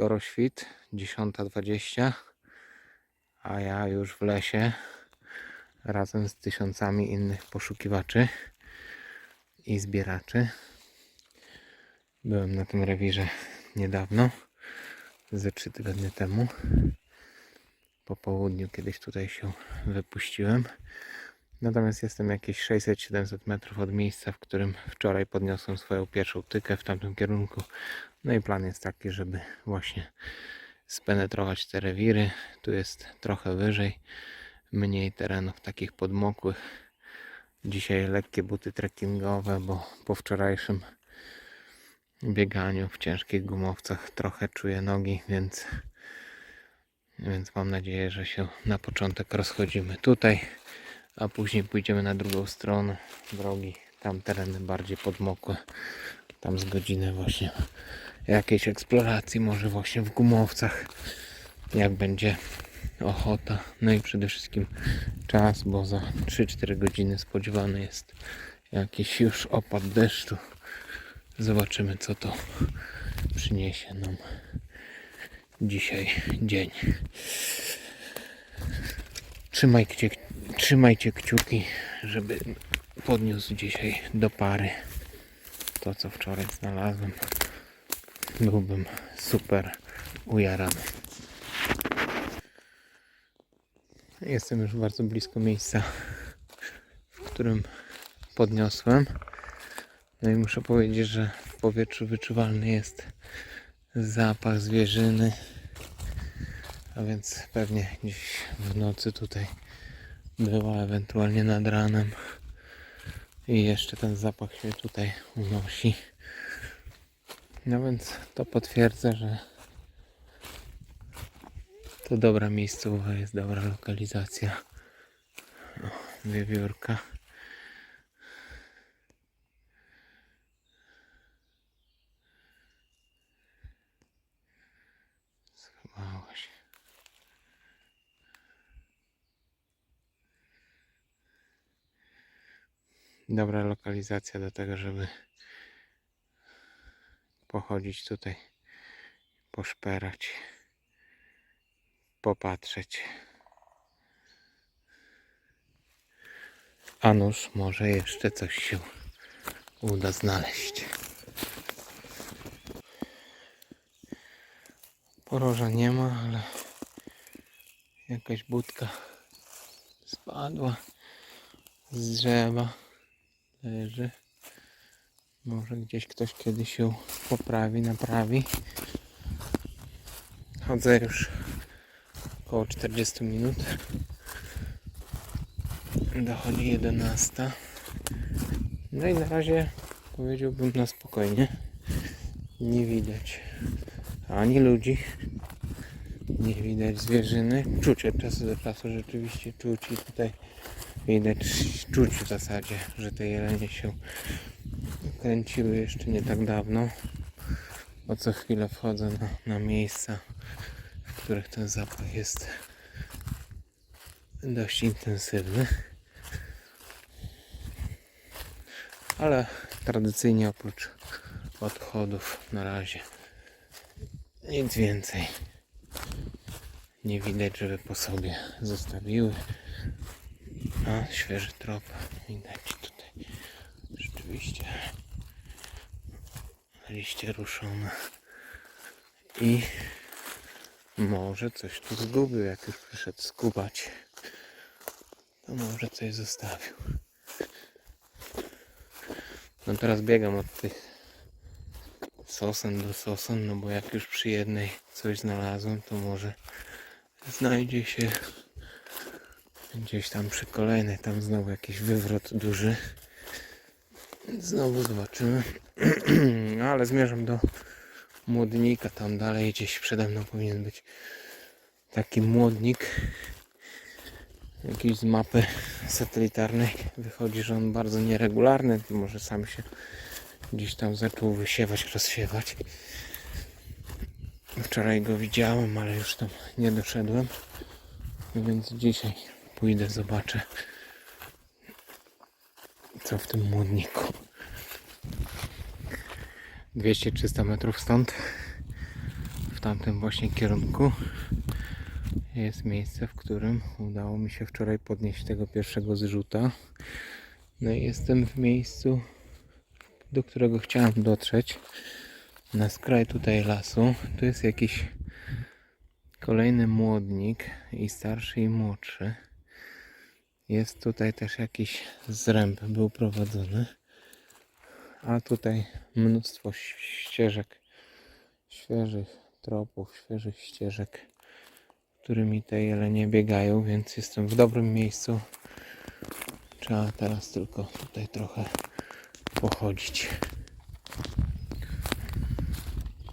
1 kwietnia. Skoro świt, 10.20, a ja już w lesie razem z tysiącami innych poszukiwaczy i zbieraczy. Byłem na tym rewirze niedawno, ze 3 tygodnie temu. Po południu kiedyś tutaj się wypuściłem. Natomiast jestem jakieś 600-700 metrów od miejsca, w którym wczoraj podniosłem swoją pierwszą tykę w tamtym kierunku. No i plan jest taki, żeby właśnie spenetrować te rewiry. Tu jest trochę wyżej, mniej terenów takich podmokłych. Dzisiaj lekkie buty trekkingowe, bo po wczorajszym bieganiu w ciężkich gumowcach trochę czuję nogi, więc, więc mam nadzieję, że się na początek rozchodzimy tutaj, a później pójdziemy na drugą stronę drogi. Tam tereny bardziej podmokłe. Tam z godzinę właśnie jakiejś eksploracji, może właśnie w gumowcach, jak będzie ochota. No i przede wszystkim czas, bo za 3-4 godziny spodziewany jest jakiś już opad deszczu. Zobaczymy, co to przyniesie nam dzisiaj dzień. Trzymajcie, trzymajcie kciuki, żeby podniósł dzisiaj do pary to, co wczoraj znalazłem. Byłbym super ujarany. Jestem już bardzo blisko miejsca, w którym podniosłem. No i muszę powiedzieć, że w powietrzu wyczuwalny jest zapach zwierzyny. A więc pewnie gdzieś w nocy tutaj była, ewentualnie nad ranem. I jeszcze ten zapach się tutaj unosi. No więc to potwierdza, że to dobra miejscowa jest, dobra lokalizacja. O, wiewiórka. Schowała się. Dobra lokalizacja do tego, żeby pochodzić tutaj, poszperać, popatrzeć. A nuż może jeszcze coś się uda znaleźć. Poroża nie ma, ale jakaś budka spadła z drzewa. Leży. Może gdzieś ktoś kiedyś się poprawi, naprawi. Chodzę już około 40 minut. Dochodzi 11. No i na razie powiedziałbym na spokojnie. Nie widać ani ludzi, nie widać zwierzyny. Czucie od czasu do czasu rzeczywiście czuć i tutaj widać, czuć w zasadzie, że te jelenie się kręciły jeszcze nie tak dawno. Bo co chwilę wchodzę na, na miejsca, w których ten zapach jest dość intensywny. Ale tradycyjnie oprócz odchodów na razie nic więcej nie widać, żeby po sobie zostawiły. A świeży trop widać tutaj. Rzeczywiście liście ruszone. I może coś tu zgubił, jak już przyszedł skubać. To może coś zostawił. No teraz biegam od tych sosen do sosen, no bo jak już przy jednej coś znalazłem, to może znajdzie się gdzieś tam przy kolejnej, tam znowu jakiś wywrot duży. Znowu zobaczymy. No ale zmierzam do młodnika, tam dalej gdzieś przede mną powinien być taki młodnik. Jakiś z mapy satelitarnej wychodzi, że on bardzo nieregularny, może sam się gdzieś tam zaczął wysiewać, rozsiewać. Wczoraj go widziałem, ale już tam nie doszedłem. Więc dzisiaj pójdę, zobaczę co w tym młodniku. 200-300 metrów stąd, w tamtym właśnie kierunku, jest miejsce, w którym udało mi się wczoraj podnieść tego pierwszego zrzuta. No i jestem w miejscu, do którego chciałem dotrzeć. Na skraj tutaj lasu. Tu jest jakiś kolejny młodnik i starszy i młodszy. Jest tutaj też jakiś zręb był prowadzony. A tutaj mnóstwo ścieżek, świeżych tropów, świeżych ścieżek, którymi te jelenie biegają, więc jestem w dobrym miejscu. Trzeba teraz tylko tutaj trochę pochodzić.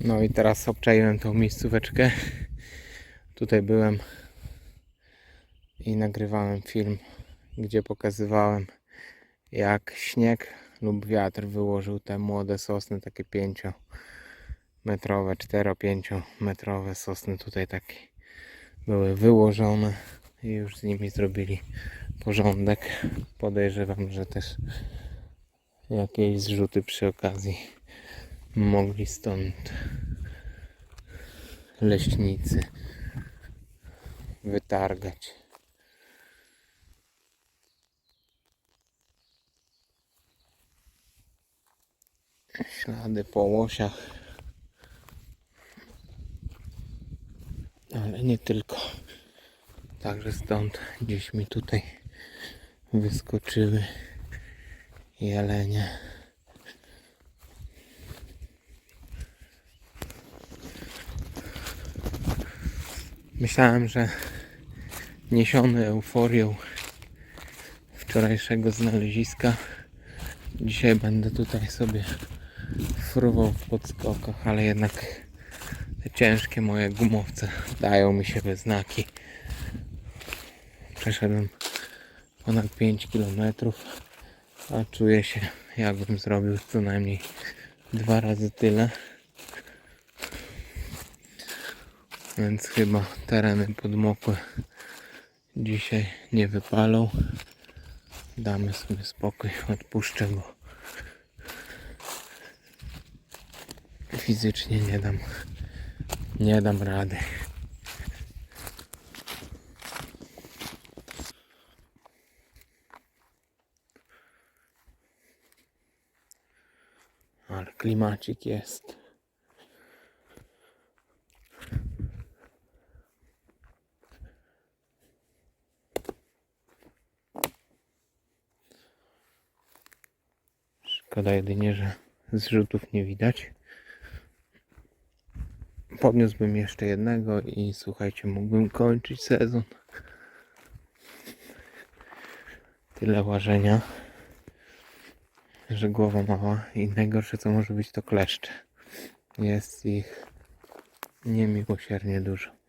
No i teraz obczaiłem tą miejscóweczkę. Tutaj byłem i nagrywałem film, gdzie pokazywałem jak śnieg lub wiatr wyłożył te młode sosny, takie 5 metrowe, 4-5 metrowe sosny tutaj takie były wyłożone i już z nimi zrobili porządek. Podejrzewam, że też jakieś zrzuty przy okazji mogli stąd leśnicy wytargać. Ślady po łosiach. Ale nie tylko. Także stąd gdzieś mi tutaj wyskoczyły jelenie. Myślałem, że niesiony euforią wczorajszego znaleziska dzisiaj będę tutaj sobie fruwał w podskokach, ale jednak te ciężkie moje gumowce dają mi się we znaki. Przeszedłem ponad 5 km, a czuję się jakbym zrobił co najmniej dwa razy tyle. Więc chyba tereny podmokłe dzisiaj nie wypalą. Damy sobie spokój, odpuszczę, bo fizycznie nie dam, nie dam rady. Ale klimacik jest. Szkoda jedynie, że zrzutów nie widać. Podniósłbym jeszcze jednego i słuchajcie, mógłbym kończyć sezon. Tyle łażenia, że głowa mała i najgorsze co może być to kleszcze. Jest ich niemiłosiernie dużo.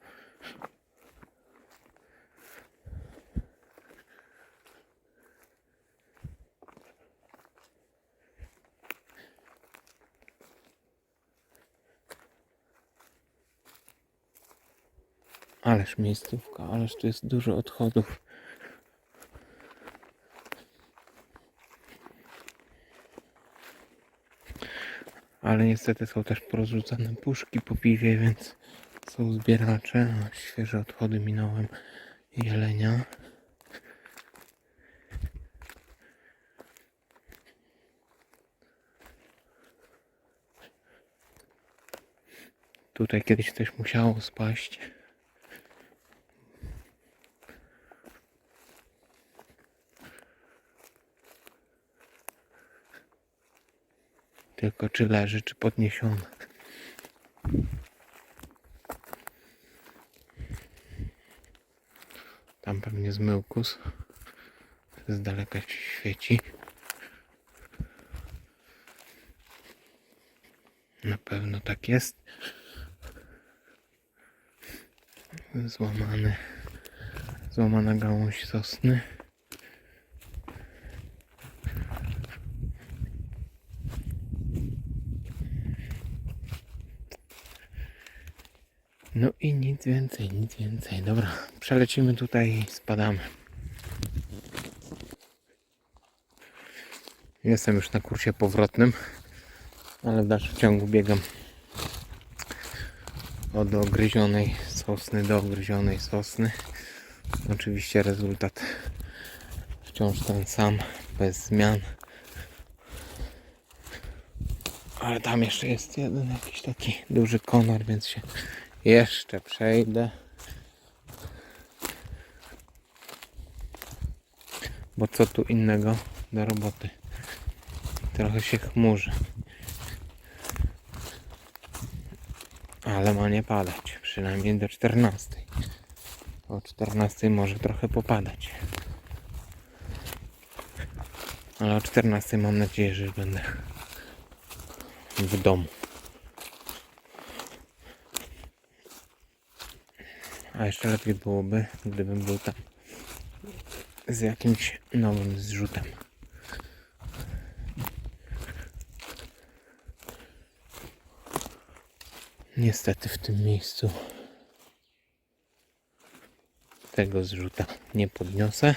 Ależ miejscówka, ależ tu jest dużo odchodów. Ale niestety są też porozrzucane puszki po piwie, więc są zbieracze. Świeże odchody minąłem jelenia. Tutaj kiedyś coś musiało spaść. Tylko czy leży, czy podniesiony. Tam pewnie zmyłkus. Z daleka świeci. Na pewno tak jest. Złamany. Złamana gałąź sosny. No i nic więcej, nic więcej. Dobra, przelecimy tutaj i spadamy. Jestem już na kursie powrotnym. ale w dalszym ciągu biegam od ogryzionej sosny do ogryzionej sosny. Oczywiście rezultat wciąż ten sam, bez zmian. Ale tam jeszcze jest jeden jakiś taki duży konar, więc się jeszcze przejdę. Bo co tu innego do roboty? Trochę się chmurzy. Ale ma nie padać, przynajmniej do 14. O 14 może trochę popadać. Ale o 14 mam nadzieję, że będę w domu. A jeszcze lepiej byłoby, gdybym był tam z jakimś nowym zrzutem. Niestety w tym miejscu tego zrzuta nie podniosę.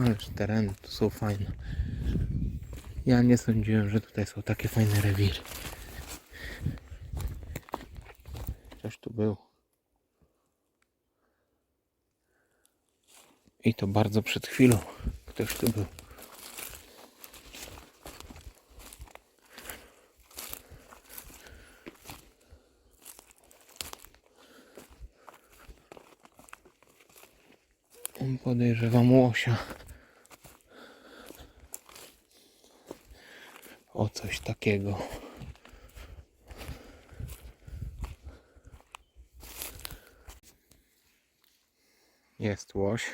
Ależ tereny tu są fajne. Ja nie sądziłem, że tutaj są takie fajne rewiry. Coś tu był. I to bardzo przed chwilą. Ktoś tu był. Podejrzewam łosia. O coś takiego. Jest łoś.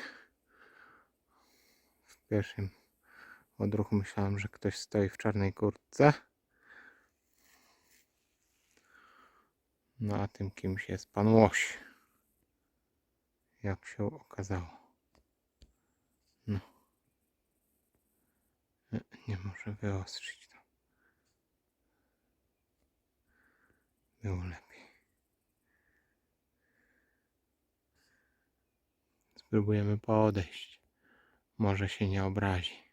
W pierwszym odruchu myślałem, że ktoś stoi w czarnej kurtce. No a tym kimś jest pan łoś. Jak się okazało. No. Nie- Nie może wyostrzyć Było lepiej. Spróbujemy podejść. Może się nie obrazi.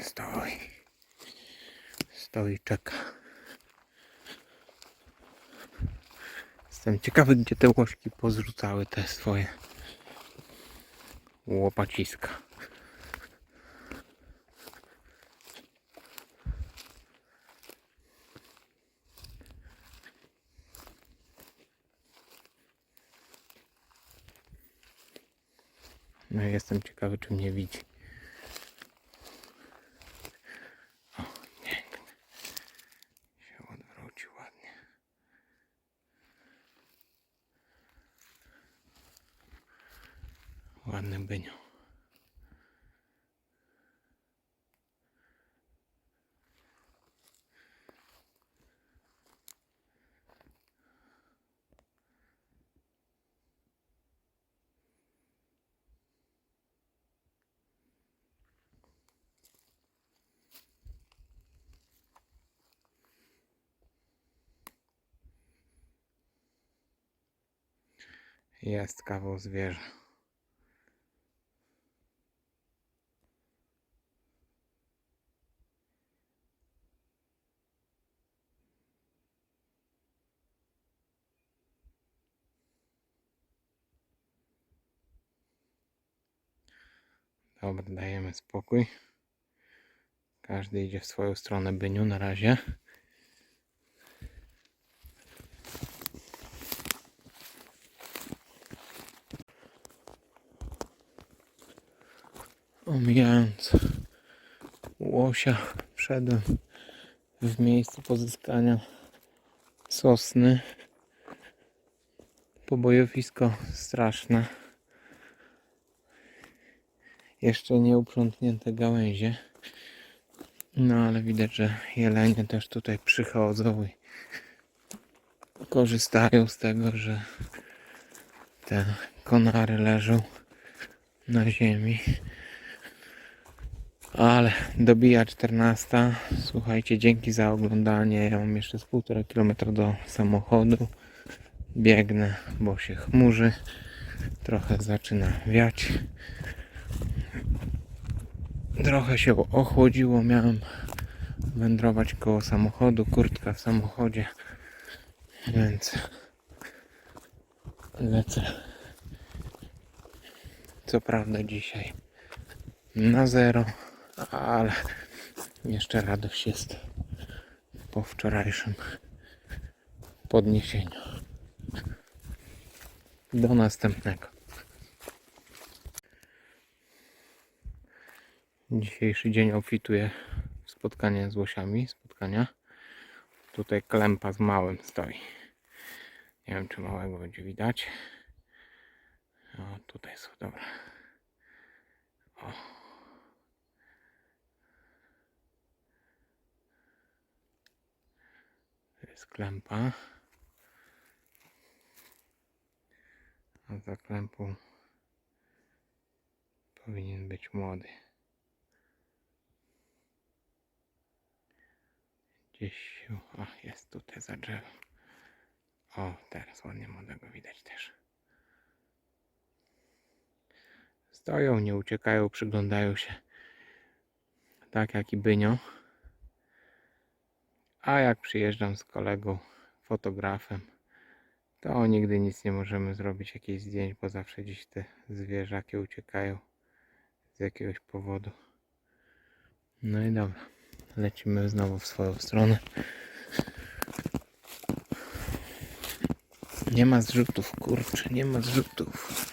Stoi. Stoi, czeka. Jestem ciekawy, gdzie te łośki pozrzucały te swoje łopaciska. No jestem ciekawy, czy mnie widzi. O, pięknie. Się odwrócił ładnie. Ładny byniu. Jest kawał zwierza. Dobra, dajemy spokój. Każdy idzie w swoją stronę byniu na razie. Omijając łosia, wszedłem w miejsce pozyskania sosny. Pobojowisko straszne. Jeszcze nie uprzątnięte gałęzie. No ale widać, że jelenie też tutaj przychodzą i korzystają z tego, że te konary leżą na ziemi. Ale dobija 14. Słuchajcie, dzięki za oglądanie. Ja mam jeszcze z półtora kilometra do samochodu. Biegnę, bo się chmurzy. Trochę zaczyna wiać. Trochę się ochłodziło. Miałem wędrować koło samochodu. Kurtka w samochodzie. Więc lecę. Co prawda dzisiaj na zero, ale jeszcze radość jest po wczorajszym podniesieniu. Do następnego. Dzisiejszy dzień obfituje w spotkanie z łosiami, spotkania. Tutaj klempa z małym stoi. Nie wiem, czy małego będzie widać. O, tutaj są, dobra. O. jest klempa. A za klempą powinien być młody. Gdzieś. O, jest tutaj za drzewem. O, teraz ładnie młodego widać też. Stoją, nie uciekają, przyglądają się. Tak jak i Bynio. A jak przyjeżdżam z kolegą, fotografem, to nigdy nic nie możemy zrobić, jakichś zdjęć, bo zawsze gdzieś te zwierzaki uciekają z jakiegoś powodu. No i dobra, lecimy znowu w swoją stronę. Nie ma zrzutów, kurczę, nie ma zrzutów.